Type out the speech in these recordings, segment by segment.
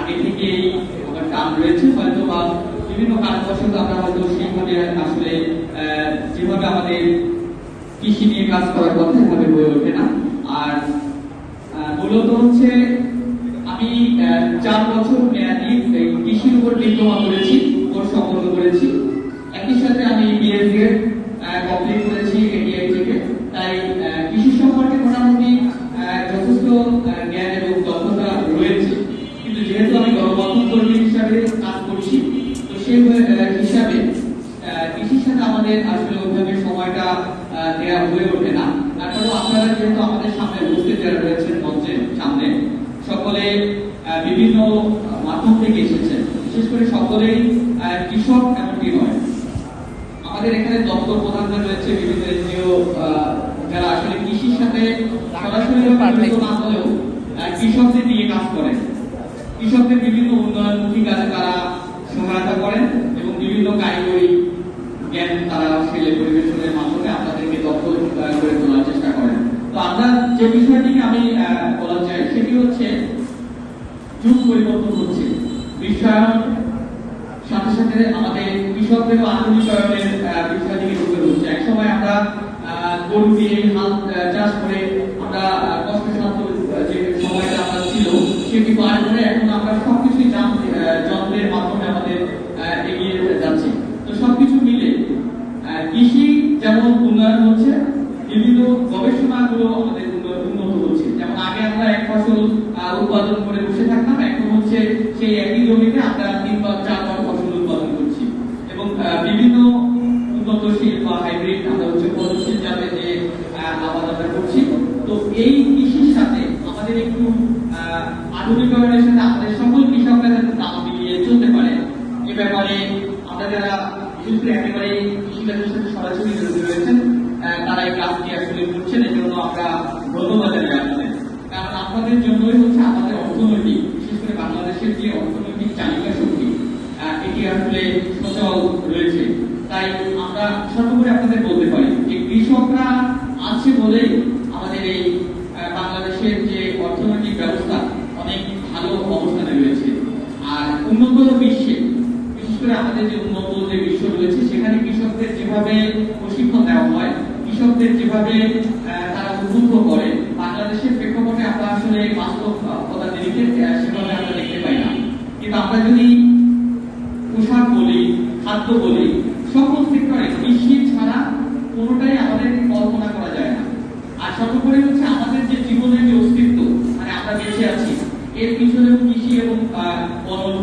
আগে থেকেই আমার টান রয়েছে, হয়তো বা বিভিন্ন কারণবশত আমরা হয়তো সেইভাবে আসলে যেভাবে আমাদের কৃষি নিয়ে কাজ করার কথা এভাবে হয়ে ওঠে না। আর মূলত হচ্ছে আমি চার বছর মেয়াদি কৃষির উপর ডিপ্লোমা হিসাবে কৃষির সাথে আমাদের আসলে ওইভাবে সময়টা দেওয়া হয়ে ওঠে না। তারপরেও আপনারা যেহেতু আমাদের সামনে উপস্থিত যারা রয়েছেন মঞ্চের সামনে সকলে বিভিন্ন মাধ্যম থেকে এসেছেন। বিশেষ করে সকলেই কৃষক এমনটি নয়। আমাদের এখানে দপ্তর প্রধানরা রয়েছে বিভিন্ন এনজিও যারা আসলে কৃষির সাথে সরাসরি না হলেও কৃষকদের নিয়ে কাজ করেন কৃষকদের বিভিন্ন উন্নয়নমুখী কাজে তারা সহায়তা করেন এবং বিভিন্ন কারিগরি জ্ঞান তারা সেলে পরিবেশনের মাধ্যমে আপনাদেরকে দক্ষ করে তোলার চেষ্টা করেন। তো আমরা যে বিষয়টিকে আমি বলা চাই সেটি হচ্ছে যুগ পরিবর্তন হচ্ছে। বিশ্বায়ন সাথে সাথে আমাদের কৃষকদের আধুনিকায়নের আহ, বিষয় দিকে ঢুকে হচ্ছে এক সময় আমরা গরু দিয়ে হাল চাষ করে আমরা কষ্টসাধ্য যে সময়টা আমরা ছিল সেটি পার করে এখন আমরা সবকিছুই যন্ত্রের মাধ্যমে কৃষি যেমন উন্নয়ন হচ্ছে বিভিন্ন গবেষণাগুলো আমাদের উন্নত হচ্ছে। যেমন আগে আমরা এক ফসল উৎপাদন করে বসে থাকতাম এখন হচ্ছে সেই একই জমিতে আমরা তিন বা চার বার ফসল উৎপাদন করছি। এবং বিভিন্ন উন্নতশীল বা হাইব্রিড আমরা হচ্ছে ফলনশীল জাতের যে আবাদ আমরা করছি। তো এই কৃষির সাথে আমাদের একটু আহ, আধুনিকায়নের সাথে আমাদের সকল কৃষকরা যাতে দাম মিলিয়ে চলতে পারে এ ব্যাপারে আমরা যারা করে একেবারে কৃষিকাজের সাথে সরাসরি জড়িত রয়েছেন তারা এই কাজটি আসলে করছেন এর জন্য আমরা ধন্যবাদ জানাই আপনাদের। কারণ আপনাদের জন্যই হচ্ছে আমাদের অর্থনৈতিক, বিশেষ করে বাংলাদেশের যে অর্থনৈতিক চালিকা শক্তি এটি আসলে সচল রয়েছে। তাই আমরা সর্বোপরি আপনাদের বলতে পারি যে কৃষকরা আছে বলেই আমাদের এই আহ, বাংলাদেশের যে অর্থনৈতিক ব্যবস্থা অনেক ভালো অবস্থানে রয়েছে আর উন্নত বিশ্বে বিশেষ করে আমাদের যে উন্নত যে বিশ্ব রয়েছে সেখানে কৃষকদের যেভাবে প্রশিক্ষণ দেওয়া হয়, কৃষকদের যেভাবে তারা উদ্বুদ্ধ করে, বাংলাদেশের প্রেক্ষাপটে আমরা আসলে সেভাবে আমরা দেখতে পাই না। কিন্তু আমরা যদি পোশাক বলি, খাদ্য বলি, সকল সেক্টরে কৃষি ছাড়া কোনোটাই আমাদের কল্পনা করা যায় না। আর সর্বোপরি হচ্ছে আমাদের যে জীবনের যে অস্তিত্ব মানে আমরা বেঁচে আছি, এর পিছনে কৃষি এবং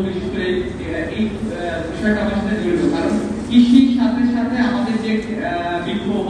বিশেষ করে এই বিষয়টা আমার সাথে জড়িত। কারণ কৃষির uh, improve